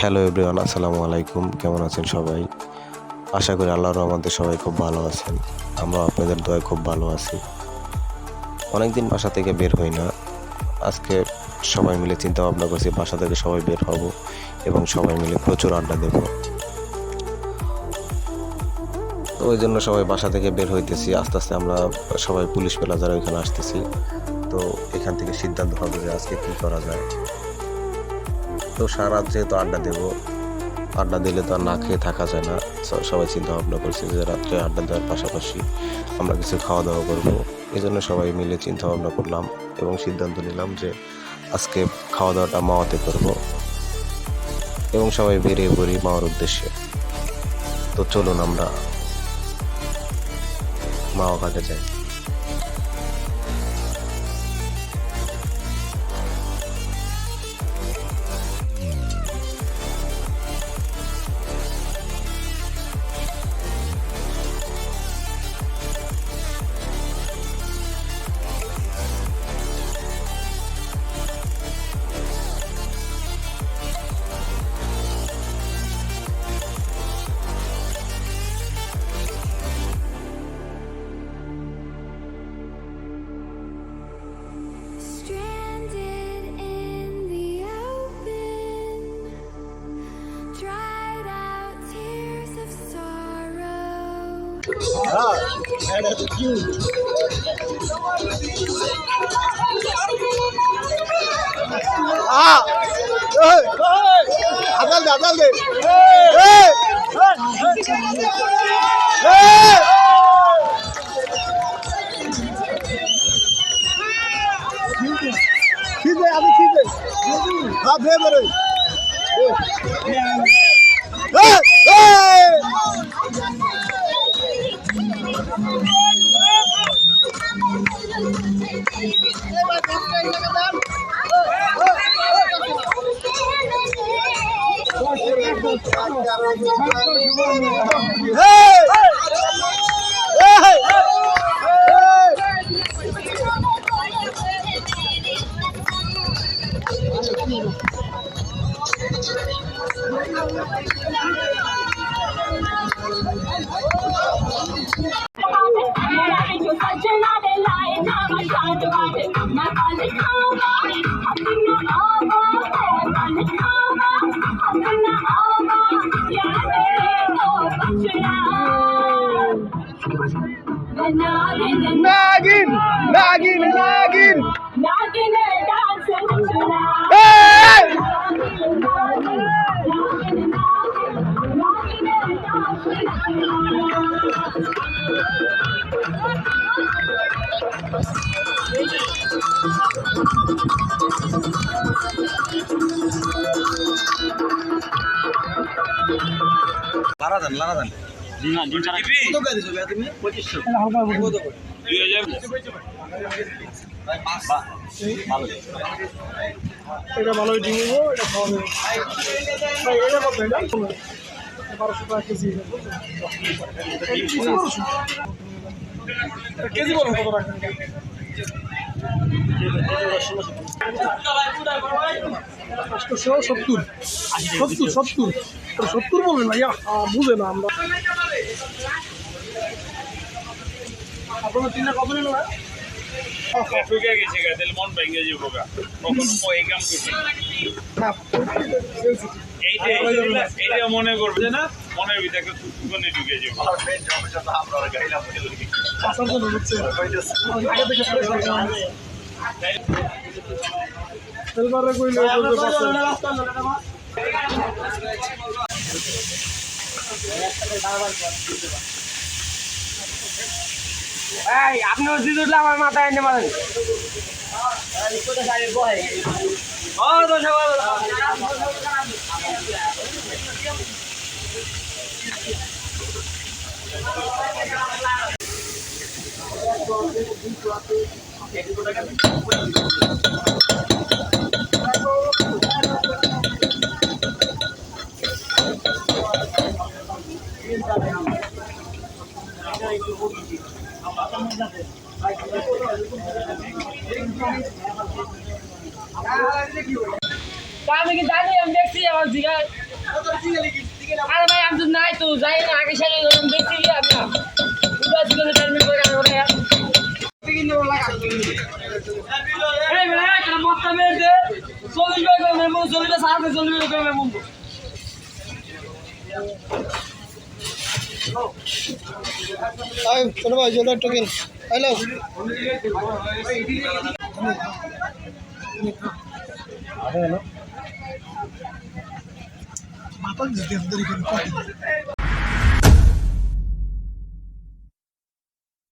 Hello everyone আসসালামু আলাইকুম। কেমন আছেন সবাই? আশা করি আল্লাহর আমাদের সবাই খুব ভালো আছেন। আমরা আপনাদের দোয়ায় খুব ভালো আছি। অনেকদিন বাসা থেকে বের হই না। আজকে সবাই মিলে চিন্তা ভাবনা করছি, বাসা থেকে সবাই বের হব এবং সবাই মিলে প্রচুর আড্ডা দেব। ওই জন্য সবাই বাসা থেকে বের হইতেছি। আস্তে আস্তে আমরা সবাই পুলিশ প্লাজার ওইখানে আসতেছি। তো এখান থেকে সিদ্ধান্ত হবে যে আজকে কী করা যায়। তো সারা যেহেতু আড্ডা দেবো। আড্ডা দিলে তো আর না খেয়ে থাকা যায় না। সবাই চিন্তা ভাবনা করছে যে রাত্রে আড্ডা দেওয়ার পাশাপাশি আমরা কিছু খাওয়া দাওয়া করব। এই জন্য সবাই মিলে চিন্তা ভাবনা করলাম এবং সিদ্ধান্ত নিলাম যে আজকে খাওয়া দাওয়াটা মাওয়াতে করব এবং সবাই বেরিয়ে পড়ি মাওয়ার উদ্দেশ্যে। তো চলুন আমরা মাওয়া ঘাটে যাই। Sorrow. আদাল দে আদাল দে এই! এই! খিদে আমি খিদে হাত ধুয়ে বেরো এই! এই! এই! এই! এই! Nagin, নাগিন நாகின் நாகின் நாகின் லரதன் லரதன் এটা এটা খাওয়া যাবে ভাই এটা কত? এটা বারোশো টাকা কেজি। কেজি বলুন কত রাখবেন সত্তর। সত্তর সত্তর। সত্তর বলবেন ভাইয়া। বুঝে না আমরা। আপনার তিনটা কত নিল না ঠুকে গেছে গা তাহলে মন ভেঙে যাব গা। কখন ও এই কাম করবে না। এইটা এইটা মনে করবে। যে না? মনের ভিতরে একটা সুকুনে ঢুকে যাব। কইলে এই আপনি ওষুধ উঠলে আমার মাথায় এনে মারেন। ও তো আমি কি জানি, আমি দেখছি আমার জিগায়। আরে ভাই, আমি তো নাই তো, যাই না, আগে সালে যখন দেখছি আমি। পুরো ছিল টার্মিনেট করে চল্লিশ টাকা করে মেমো চল্লিশটা সাড়ে চল্লিশ আয় ছোট ভাই জোলা টোকেন। হ্যালো বাবা দিতে